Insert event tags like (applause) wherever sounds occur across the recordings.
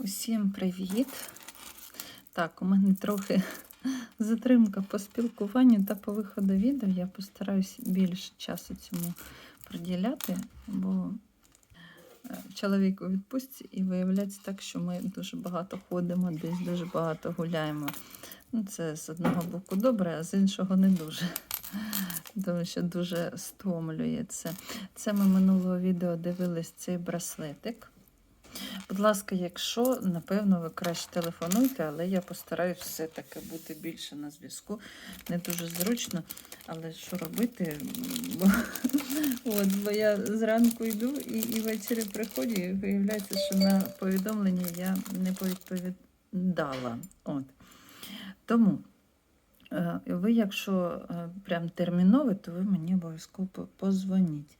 Усім привіт! Так, у мене трохи (laughs) затримка по спілкуванню та по виходу відео. Я постараюсь більше часу цьому приділяти, бо е, чоловік у відпустці і виявляється так, що ми дуже багато ходимо, десь дуже багато гуляємо. Ну, це з одного боку добре, а з іншого не дуже. (laughs) Тому що дуже стомлює це. Це ми минулого відео дивились цей браслетик. Будь ласка, якщо, напевно, ви краще телефонуйте, але я постараюсь все-таки бути більше на зв'язку. Не дуже зручно, але що робити? Бо, от, бо я зранку йду і, і ввечері приходжу, і виявляється, що на повідомлення я не повідповідала. От. Тому е, ви, якщо е, прям термінове, то ви мені обов'язково позвоніть.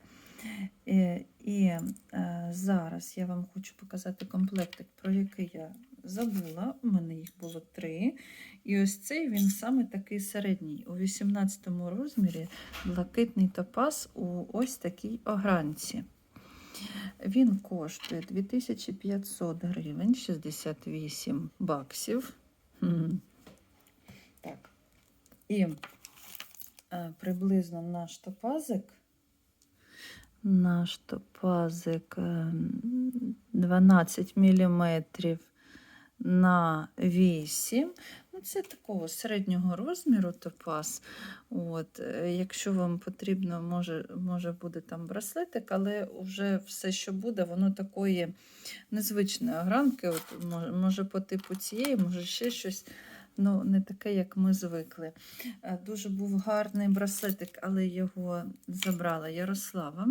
Е, І е, зараз я вам хочу показати комплектик, про який я забула. У мене їх було три. І ось цей він саме такий середній. У 18 розмірі блакитний топаз у ось такій огранці. Він коштує 2500 гривень, 68 баксів. Так. І е, приблизно наш топазик наш топазик ем, 12 мм на 8. Ну, це такого середнього розміру топаз. От, е, якщо вам потрібно, може, може буде там браслетик, але вже все, що буде, воно такої незвичної огранки. От, може по типу цієї, може ще щось. Ну, не таке, як ми звикли. Е, Дуже був гарний браслетик, але його забрала Ярослава.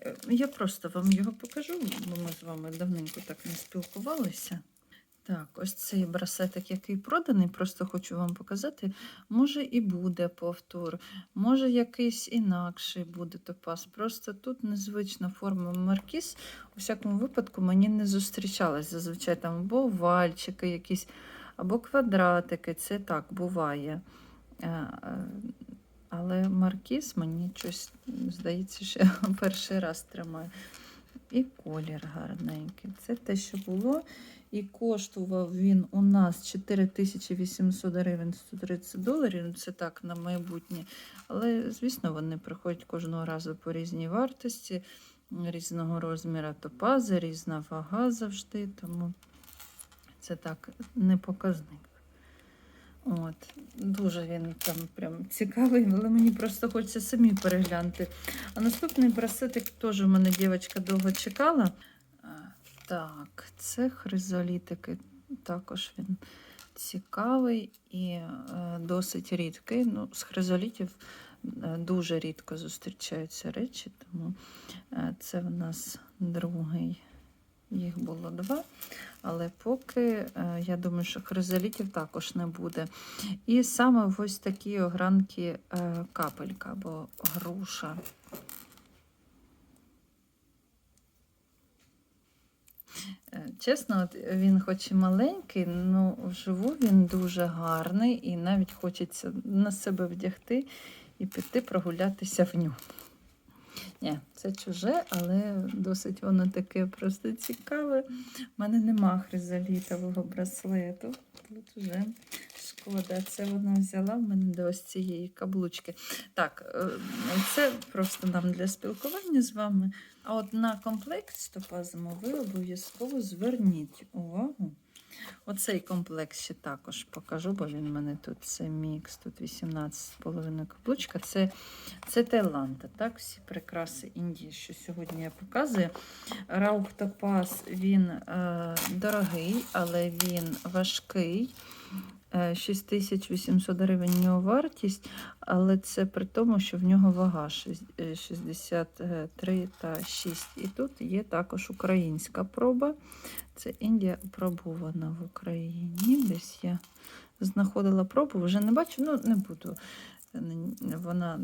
Е, Я просто вам його покажу, бо ми з вами давненько так не спілкувалися. Так, ось цей браслетик, який проданий, просто хочу вам показати. Може і буде повтор, може якийсь інакший буде топаз. Просто тут незвична форма маркіз. У всякому випадку мені не зустрічалась. Зазвичай там або вальчики якісь, або квадратики. Це так буває. Е, е, Але маркіз мені щось здається, що (laughs) перший раз тримаю. І колір гарненький. Це те, що було. І коштував він у нас 4800 гривень 130 доларів. Ну, Це так на майбутнє. Але, звісно, вони приходять кожного разу по різній вартості, різного розміру топази, різна вага завжди. Тому це так не показник. От, дуже він там прям цікавий, але мені просто хочеться самі переглянути. А наступний браслетик теж у мене дівчинка довго чекала. Так, це хризолітики. Також він цікавий і е, досить рідкий. Ну, з хризолітів е, дуже рідко зустрічаються речі, тому е, це в нас другий. Їх було два, але поки е, я думаю, що хризолітів також не буде. І саме ось такі огранки е, капелька або груша. Е, Чесно, от він хоч і маленький, але вживу він дуже гарний і навіть хочеться на себе вдягти і піти прогулятися в ньому. Ні, це чуже, але досить воно таке просто цікаве. У мене нема хризолітового браслету. Тут вже шкода. Це вона взяла в мене до ось цієї каблучки. Так, е, це просто нам для спілкування з вами. А от на комплект з топазами ви обов'язково зверніть увагу. Оцей комплект ще також покажу, бо він в мене тут це мікс, тут 18,5 каблучка. Це, це Таїланда, так, всі прикраси Індії, що сьогодні я показую. Топаз, він е, дорогий, але він важкий. Е, 6800 гривень в нього вартість, але це при тому, що в нього вага е, 63 та 6. І тут є також українська проба. Це Індія опробована в Україні. Десь я знаходила пробу, вже не бачу, ну не буду. Вона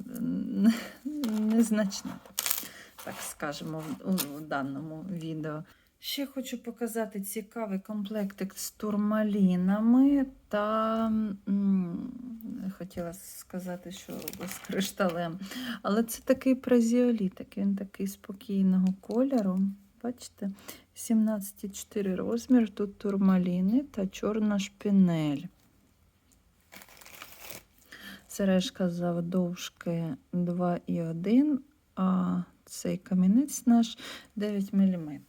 незначна, так, так скажемо, у- даному відео. Ще хочу показати цікавий комплектик з турмалінами та м, хотіла сказати, що з кришталем. Але це такий празіолітик, він такий спокійного кольору. Бачите? 17,4 розмір, тут турмаліни та чорна шпінель. Сережка завдовжки 2,1, а цей камінець наш 9 мм.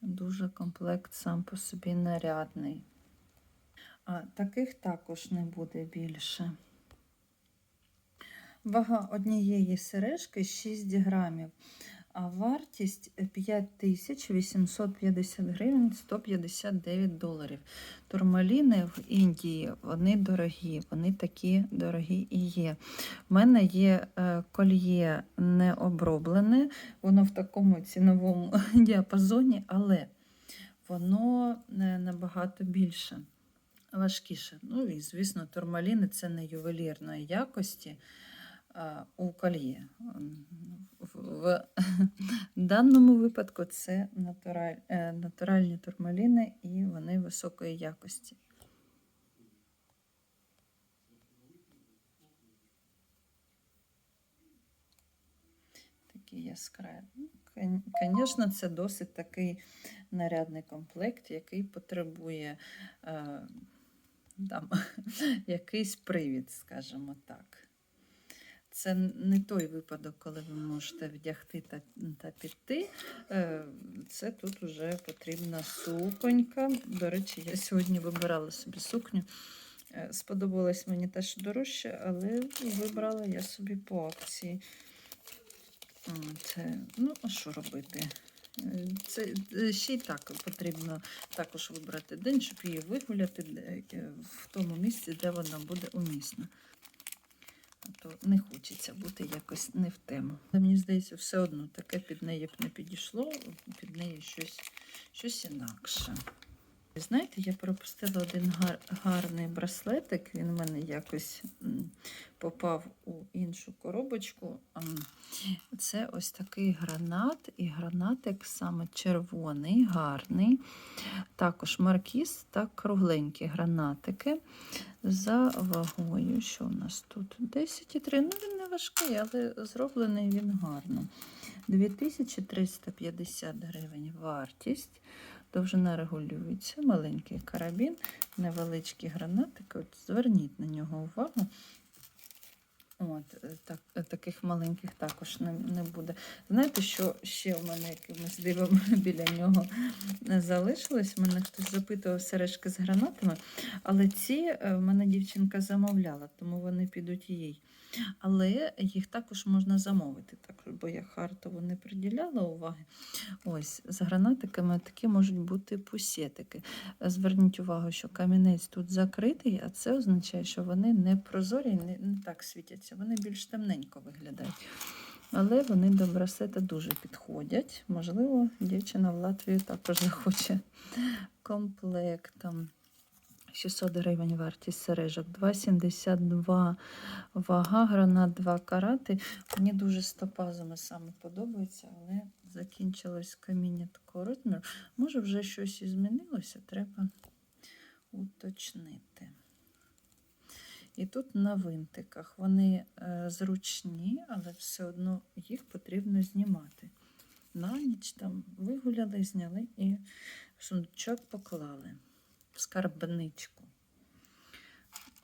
Дуже комплект сам по собі нарядний. А таких також не буде більше. Вага однієї сережки 6 грамів, а вартість 5850 гривень 159 доларів. Турмаліни в Індії вони дорогі, вони такі дорогі і є. У мене є е, кольє не оброблене, воно в такому ціновому (laughs) діапазоні, але воно е, набагато більше. Важкіше. Ну і, звісно, турмаліни це не ювелірної якості у кольє. В, даному випадку це натураль, е, натуральні турмаліни і вони високої якості. Такі яскраві. Звісно, це досить такий нарядний комплект, який потребує е, там, (laughs) якийсь привід, скажімо так. Це не той випадок, коли ви можете вдягти та, та піти. Е, Це тут вже потрібна суконька. До речі, я сьогодні вибирала собі сукню. Е, Сподобалось мені теж дорожче, але вибрала я собі по акції. Це, ну, а що робити? Е, Це ще й так потрібно також вибрати день, щоб її вигуляти в тому місці, де вона буде умісна. То не хочеться бути якось не в тему. Але мені здається, все одно таке під неї б не підійшло, під неї щось, щось інакше. Знаєте, я пропустила один гар, гарний браслетик. Він у мене якось попав у іншу коробочку. Це ось такий гранат, і гранатик саме червоний, гарний. Також маркіз та кругленькі гранатики за вагою. Що у нас тут? 10,3. Ну, він не важкий, але зроблений він гарно. 2350 гривень вартість. Довжина регулюється, маленький карабін, невеличкі гранатики. От зверніть на нього увагу. От, е, так, е, таких маленьких також не, не буде. Знаєте, що ще в мене якимось дивом (laughs) біля нього не залишилось? Мене хтось запитував сережки з гранатами, але ці е, в мене дівчинка замовляла, тому вони підуть їй. Але їх також можна замовити, так, бо я хартову не приділяла уваги. Ось, з гранатиками такі можуть бути пусетики. Зверніть увагу, що камінець тут закритий, а це означає, що вони не прозорі, не, не так світяться, вони більш темненько виглядають. Але вони до брасета дуже підходять. Можливо, дівчина в Латвію також захоче комплектом. 600 гривень вартість сережок, 2,72 вага, гранат 2 карати. Мені дуже з саме подобається, але закінчилось каміння такого розміру. Може, вже щось і змінилося, треба уточнити. І тут на винтиках вони е, зручні, але все одно їх потрібно знімати. На ніч там вигуляли, зняли і в сундучок поклали в скарбничку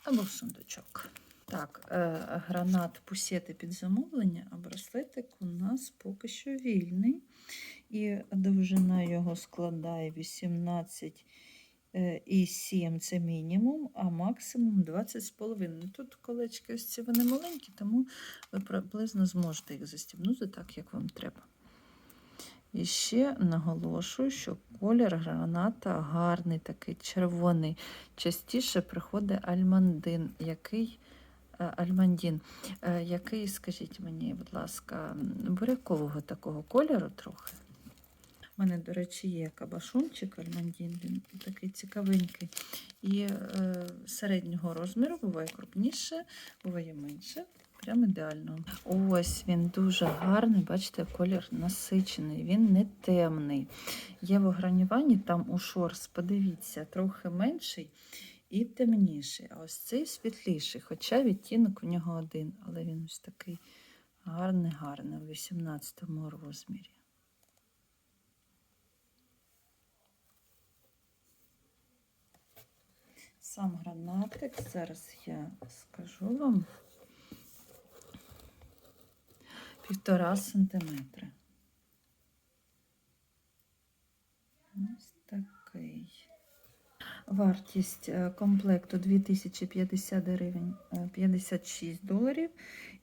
або в сундучок. Так, е, гранат пусети під замовлення, а браслетик у нас поки що вільний. І довжина його складає 18 е, і 7 це мінімум, а максимум 20,5. Тут колечки ось ці вони маленькі, тому ви приблизно зможете їх застібнути так, як вам треба. І ще наголошую, що колір граната гарний, такий червоний. Частіше приходить альмандин, який е, альмандін, е, який, скажіть мені, будь ласка, бурякового такого кольору трохи. У мене, до речі, є кабашончик альмандін, він такий цікавенький. І е, середнього розміру буває крупніше, буває менше. Прям ідеально. Ось він дуже гарний, бачите, колір насичений, він не темний. Є в огранюванні там у шорс, подивіться, трохи менший і темніший. А ось цей світліший, хоча відтінок у нього один, але він ось такий гарний, гарний у 18 розмірі. Сам гранатик, зараз я скажу вам. Півтора сантиметри. Ось такий. Вартість е, комплекту 2050 гривень е, 56 доларів.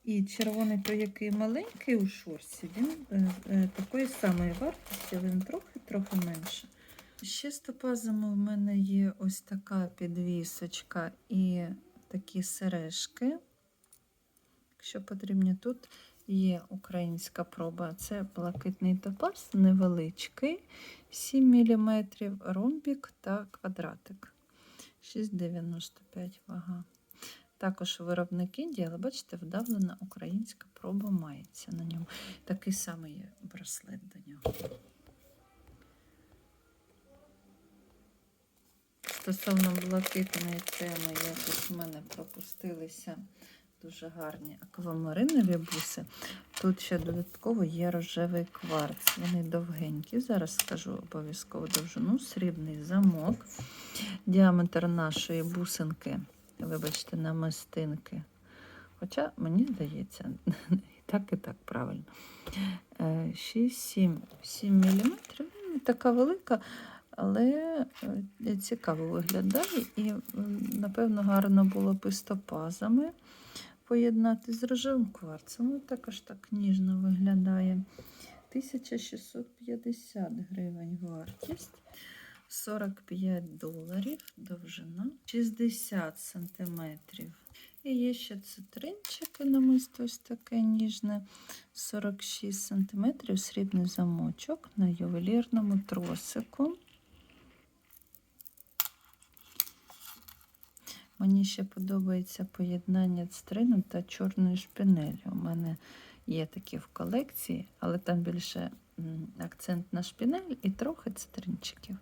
І червоний, той, який маленький у шорсі, він е, е, такої самої вартості, він трохи-трохи менше. Ще з топазами в мене є ось така підвісочка і такі сережки. Якщо потрібні, тут є українська проба. Це блакитний топаз, невеличкий, 7 мм, ромбік та квадратик. 6,95 вага. Також виробник Індії, але бачите, вдавлена українська проба мається на ньому. Такий самий є браслет до нього. Стосовно блакитної теми, якось в мене пропустилися дуже гарні аквамаринові буси. Тут ще додатково є рожевий кварц. Вони довгенькі. Зараз скажу обов'язково довжину, срібний замок. Діаметр нашої бусинки, вибачте, намистинки. Хоча, мені здається, (laughs) і так, і так правильно. 6-7 мм. Така велика, але е, цікаво виглядає і, напевно, гарно було б із топазами поєднати з рожевим кварцем. Також так ніжно виглядає. 1650 гривень вартість. 45 доларів довжина, 60 сантиметрів. І є ще цитринчики, намисто ось таке ніжне, 46 сантиметрів, срібний замочок на ювелірному тросику. Мені ще подобається поєднання цтрину та чорної шпинелі. У мене є такі в колекції, але там більше акцент на шпинель і трохи цитринчиків.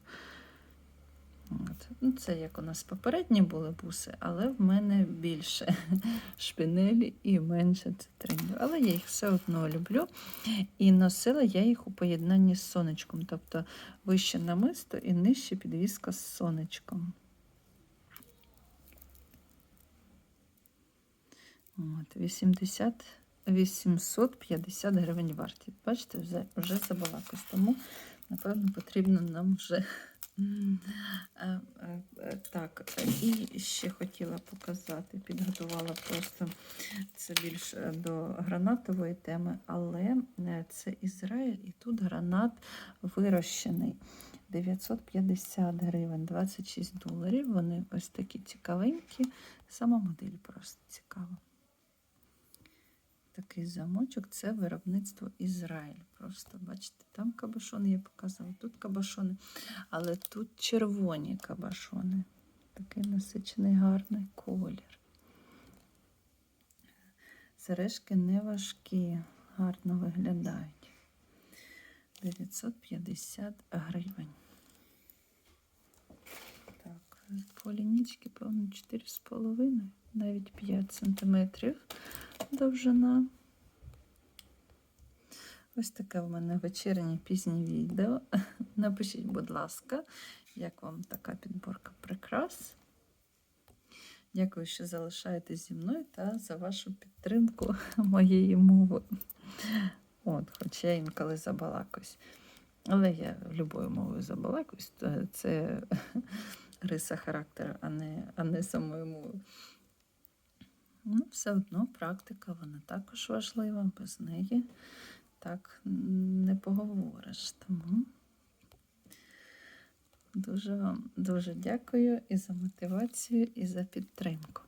От. Ну, це як у нас попередні були буси, але в мене більше (laughs) шпинелі і менше цитринів. Але я їх все одно люблю. І носила я їх у поєднанні з сонечком, тобто вище намисто і нижче підвіска з сонечком. От, 80, 850 гривень варті. Бачите, вже, вже забалакось, тому, напевно, потрібно нам вже. Так, і ще хотіла показати, підготувала просто це більш е, до гранатової теми, але е, це Ізраїль, і тут гранат вирощений. 950 гривень, 26 доларів. Вони ось такі цікавенькі. Сама модель просто цікава. Такий замочок це виробництво Ізраїль. Просто бачите, там кабашони я показала, тут кабашони, але тут червоні кабашони. Такий насичений гарний колір. Сережки не важкі, гарно виглядають. 950 гривень. Так, по лінічки, певно, 4,5, навіть 5 сантиметрів довжина. Ось таке в мене вечірнє пізнє відео. (laughs) Напишіть, будь ласка, як вам така підборка прикрас. Дякую, що залишаєтесь зі мною та за вашу підтримку (laughs) моєї мови. От, Хоч я інколи забалакусь. Але я любою мовою забалакусь. Це (laughs) риса характеру, а не, а не самою мовою. Ну, все одно практика, вона також важлива, без неї так не поговориш. Тому дуже вам дуже дякую і за мотивацію, і за підтримку.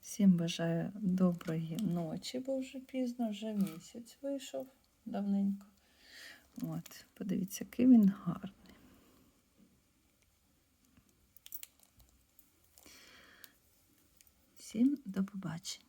Всім бажаю доброї ночі, бо вже пізно, вже місяць вийшов давненько. От, подивіться, який він гарний. Всім до побачення.